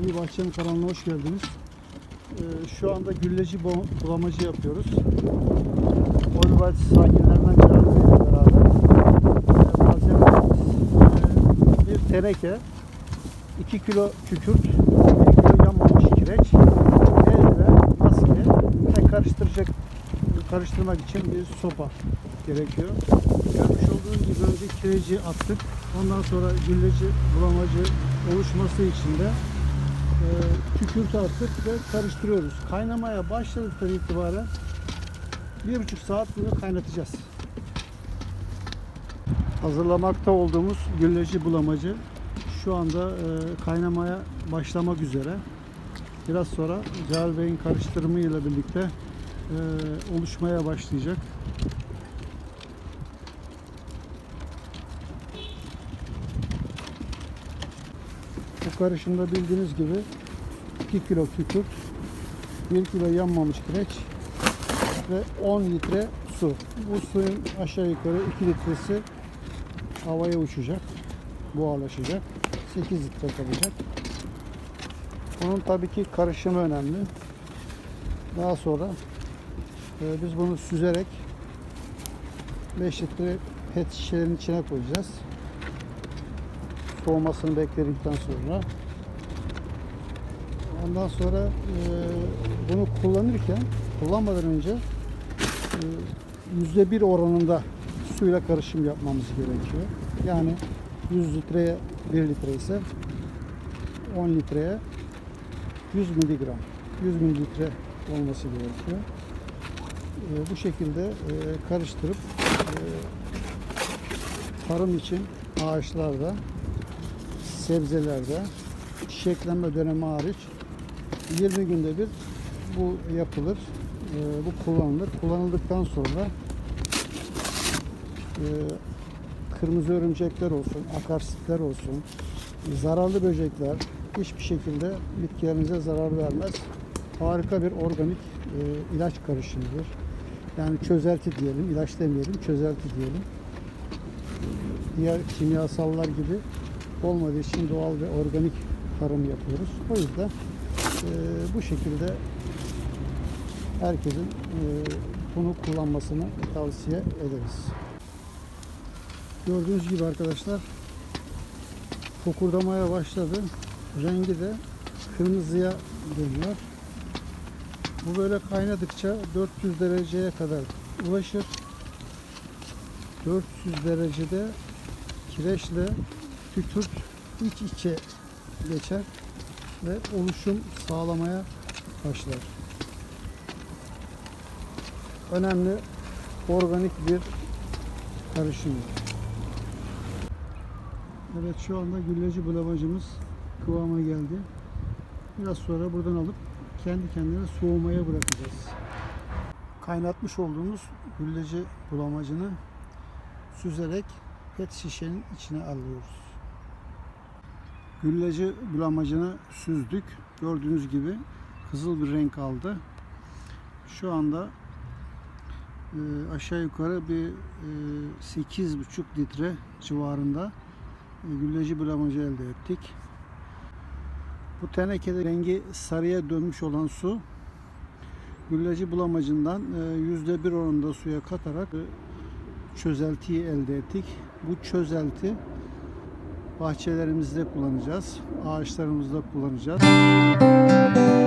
Hobi Bahçenin kanalına hoş geldiniz. Ee, şu anda gülleci bu- bulamacı yapıyoruz. Hobi Bahçesi sakinlerinden ile beraber. Ee, bir teneke, 2 kilo kükürt, 1 kilo yanmamış kireç, el ve maske ve karıştıracak karıştırmak için bir sopa gerekiyor. Görmüş olduğunuz gibi önce kireci attık. Ondan sonra gülleci bulamacı oluşması için de e, kükürt attık ve karıştırıyoruz. Kaynamaya başladıktan itibaren bir buçuk saat bunu kaynatacağız. Hazırlamakta olduğumuz gülleci bulamacı şu anda e, kaynamaya başlamak üzere. Biraz sonra Celal Bey'in karıştırımıyla birlikte e, oluşmaya başlayacak. Karışımda bildiğiniz gibi 2 kilo kükürt, 1 kilo yanmamış kireç ve 10 litre su. Bu suyun aşağı yukarı 2 litresi havaya uçacak, buharlaşacak. 8 litre kalacak. Bunun tabii ki karışımı önemli. Daha sonra e, biz bunu süzerek 5 litre pet şişelerin içine koyacağız. Soğumasını bekledikten sonra. Ondan sonra e, bunu kullanırken, kullanmadan önce e, yüzde bir oranında suyla karışım yapmamız gerekiyor. Yani 100 litreye 1 litre ise 10 litreye 100 miligram, 100 mililitre olması gerekiyor. E, bu şekilde e, karıştırıp e, tarım için ağaçlarda, sebzelerde, çiçeklenme dönemi hariç 20 günde bir bu yapılır, e, bu kullanılır. Kullanıldıktan sonra e, kırmızı örümcekler olsun, akarsitler olsun, zararlı böcekler hiçbir şekilde bitkilerinize zarar vermez. Harika bir organik e, ilaç karışımıdır. Yani çözelti diyelim, ilaç demeyelim, çözelti diyelim. Diğer kimyasallar gibi olmadığı için doğal ve organik tarım yapıyoruz. O yüzden e, bu şekilde herkesin e, bunu kullanmasını tavsiye ederiz. Gördüğünüz gibi arkadaşlar fokurdamaya başladı. Rengi de kırmızıya dönüyor. Bu böyle kaynadıkça 400 dereceye kadar ulaşır. 400 derecede kireçle kükürt iç içe geçer ve oluşum sağlamaya başlar. Önemli organik bir karışım. Evet şu anda gülleci bulamacımız kıvama geldi. Biraz sonra buradan alıp kendi kendine soğumaya bırakacağız. Kaynatmış olduğumuz gülleci bulamacını süzerek pet şişenin içine alıyoruz. Gülleci bulamacını süzdük. Gördüğünüz gibi kızıl bir renk aldı. Şu anda e, aşağı yukarı bir e, 8,5 litre civarında e, gülleci bulamacı elde ettik. Bu tenekede rengi sarıya dönmüş olan su gülleci bulamacından e, yüzde bir oranında suya katarak e, çözeltiyi elde ettik. Bu çözelti bahçelerimizde kullanacağız, ağaçlarımızda kullanacağız.